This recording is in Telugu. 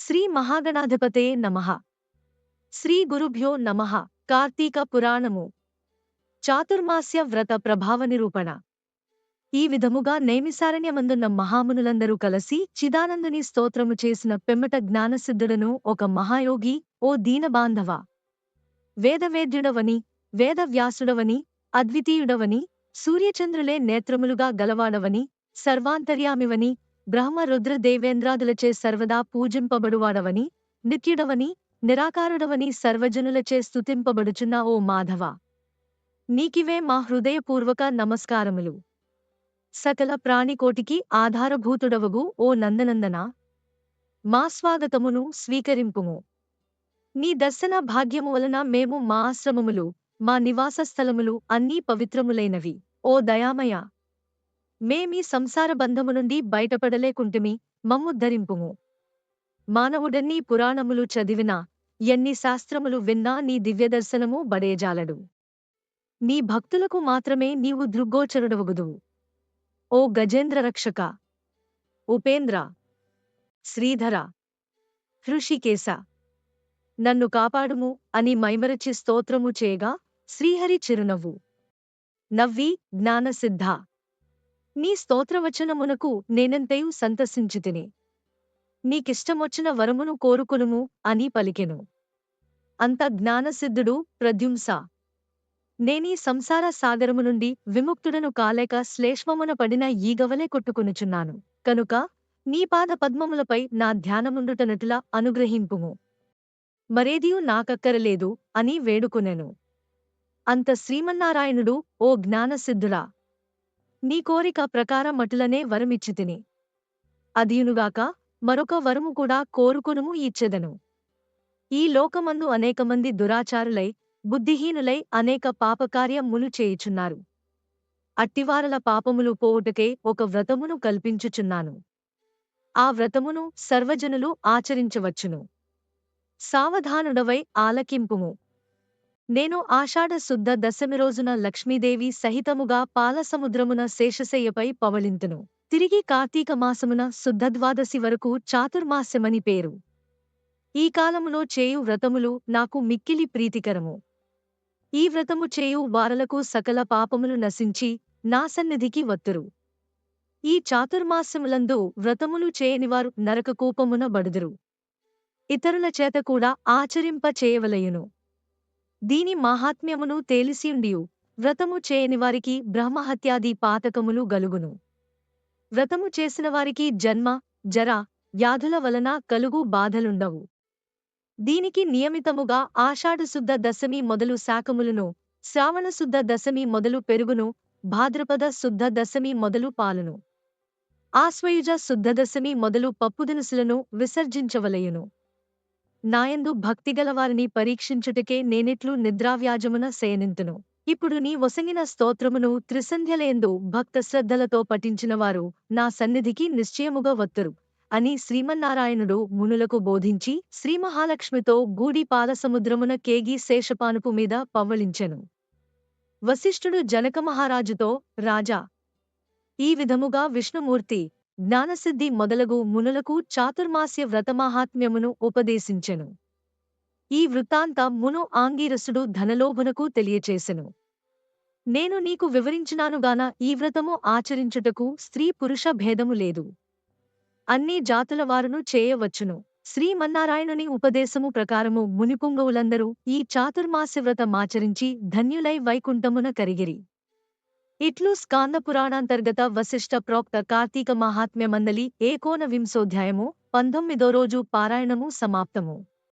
శ్రీ మహాగణాధిపతే నమ. శ్రీ గురుభ్యో నమః. కార్తీక పురాణము. చాతుర్మాస్య వ్రత ప్రభావ నిరూపణ. ఈ విధముగా నైమిసారణ్యమందున్న మహామునులందరూ కలసి చిదానందుని స్తోత్రము చేసిన పెమ్మట జ్ఞానసిద్ధుడను ఒక మహాయోగి ఓ దీనబాంధవ వేదవేద్యుడవని వేదవ్యాసుడవని అద్వితీయుడవని సూర్యచంద్రులే నేత్రములుగా గలవాడవని సర్వాంతర్యామివని బ్రహ్మ రుద్ర దేవేంద్రాదులచే సర్వదా పూజింపబడువాడవని నిత్యుడవని నిరాకారుడవని సర్వజనులచే స్తుతింపబడుచున్న ఓ మాధవ. నీకివే మా హృదయపూర్వక నమస్కారములు. సకల ప్రాణికోటికి ఆధారభూతుడవగు ఓ నందనందన. మా స్వాగతమును స్వీకరింపుము. నీ దర్శన భాగ్యము వలన మేము మా ఆశ్రమములు మా నివాస స్థలములు అన్నీ పవిత్రములైనవి. ఓ దయామయ! మేమీ సంసార బంధము నుండి బయటపడలేకుంటిమి మమ్ము ధరింపుము. మానవుడన్నీ పురాణములు చదివినా ఎన్ని శాస్త్రములు విన్నా నీ దివ్యదర్శనము బడేజాలడు. నీ భక్తులకు మాత్రమే నీవు దృగ్గోచరుడవగుదువు. ఓ గజేంద్ర రక్షక ఉపేంద్ర! శ్రీధర! హృషికేశ! నన్ను కాపాడుము అని మైమరచి స్తోత్రము చేయగా శ్రీహరి చిరునవ్వు. నవ్వి జ్ఞానసిద్ధ! నీ స్తోత్రవచనమునకు నేనంతయు సంతసించితిని. నీకిష్టమొచ్చిన వరమును కోరుకునుము అని పలికెను. అంత జ్ఞానసిద్ధుడు ప్రద్యుంస నేనీ సంసార సాగరము నుండి విముక్తుడను కాలేక శ్లేష్మమున పడిన ఈగవలే కొట్టుకొనుచున్నాను. కనుక నీ పాద పద్మములపై నా ధ్యానముండుటనటులా అనుగ్రహింపుము. మరేదియు నాకక్కరలేదు అని వేడుకొనెను. అంత శ్రీమన్నారాయణుడు ఓ జ్ఞానసిద్ధుడా! నీ కోరిక ప్రకారం మటులనే వరమిచ్చితిని అదియునుగాక మరొక వరము కూడా కోరుకునుము ఇచ్చెదను ఈ లోకమందు అనేకమంది దురాచారులై బుద్ధిహీనులై అనేక పాపకార్యములు చేయుచున్నారు. అట్టివారల పాపములు పోవుటకే ఒక వ్రతమును కల్పించుచున్నాను. ఆ వ్రతమును సర్వజనులు ఆచరించవచ్చును. సావధానుడవై ఆలకింపుము. నేను ఆషాఢ శుద్ధ దశమి రోజున లక్ష్మీదేవి సహితముగా పాలసముద్రమున శేషశయ్యపై పవళింతును. తిరిగి కార్తీక మాసమున శుద్ధద్వాదశి వరకు చాతుర్మాస్యమని పేరు. ఈ కాలములో చేయు వ్రతములు నాకు మిక్కిలి ప్రీతికరము. ఈ వ్రతము చేయు వారలకు సకల పాపములు నశించి నా సన్నిధికి వత్తురు. ఈ చాతుర్మాస్యములందు వ్రతములు చేయనివారు నరకకూపమున బడుదురు. ఇతరుల చేత కూడా ఆచరింప చేయవలయును దీని మాహాత్మ్యమును తేలిసియుండియు వ్రతము చేయనివారికి బ్రహ్మహత్యాది పాతకములు గలుగును. వ్రతము చేసిన వారికి జన్మ జర వ్యాధుల వలన కలుగు బాధలుండవు. దీనికి నియమితముగా ఆషాఢశుద్ధ దశమి మొదలు శాకములను శ్రావణశుద్ధ దశమి మొదలు పెరుగును భాద్రపద శుద్ధ దశమి మొదలు పాలును. ఆశ్వయుజ శుద్ధ దశమి మొదలు పప్పుదినుసులను విసర్జించవలయును. నాయందు భక్తిగలవారిని పరీక్షించుటకే నేనిట్లు నిద్రావ్యాజమున శయనింతును ఇప్పుడు నీ వసంగిన స్తోత్రమును త్రిసంధ్యలేందు భక్త శ్రద్ధలతో పఠించినవారు నా సన్నిధికి నిశ్చయముగా వత్తురు. అని శ్రీమన్నారాయణుడు మునులకు బోధించి శ్రీమహాలక్ష్మితో గూడి పాలసముద్రమున కేగి శేషపానుపు మీద పవ్వళించెను వశిష్ఠుడు జనకమహారాజుతో రాజా ఈ విధముగా విష్ణుమూర్తి జ్ఞానసిద్ధి మొదలగు మునులకు చాతుర్మాస్య వ్రతమాహాత్మ్యమును ఉపదేశించెను. ఈ వృత్తాంత మును ఆంగీరసుడు ధనలోభునకు తెలియచేసెను. నేను నీకు వివరించినానుగాన ఈ వ్రతము ఆచరించుటకు స్త్రీ పురుష భేదము లేదు. అన్ని జాతుల వారును చేయవచ్చును. శ్రీమన్నారాయణుని ఉపదేశము ప్రకారము మునిపుంగవులందరూ ఈ చాతుర్మాస్య వ్రతమాచరించి ధన్యులై వైకుంఠమున కరిగిరి. ఇట్లు స్కాంద పురాణాంతర్గత వశిష్ఠ ప్రోక్త కార్తీక మహాత్మ్యమందలి ఏకోన వింశోధ్యాయము పంతొమ్మిదో రోజు పారాయణము సమాప్తము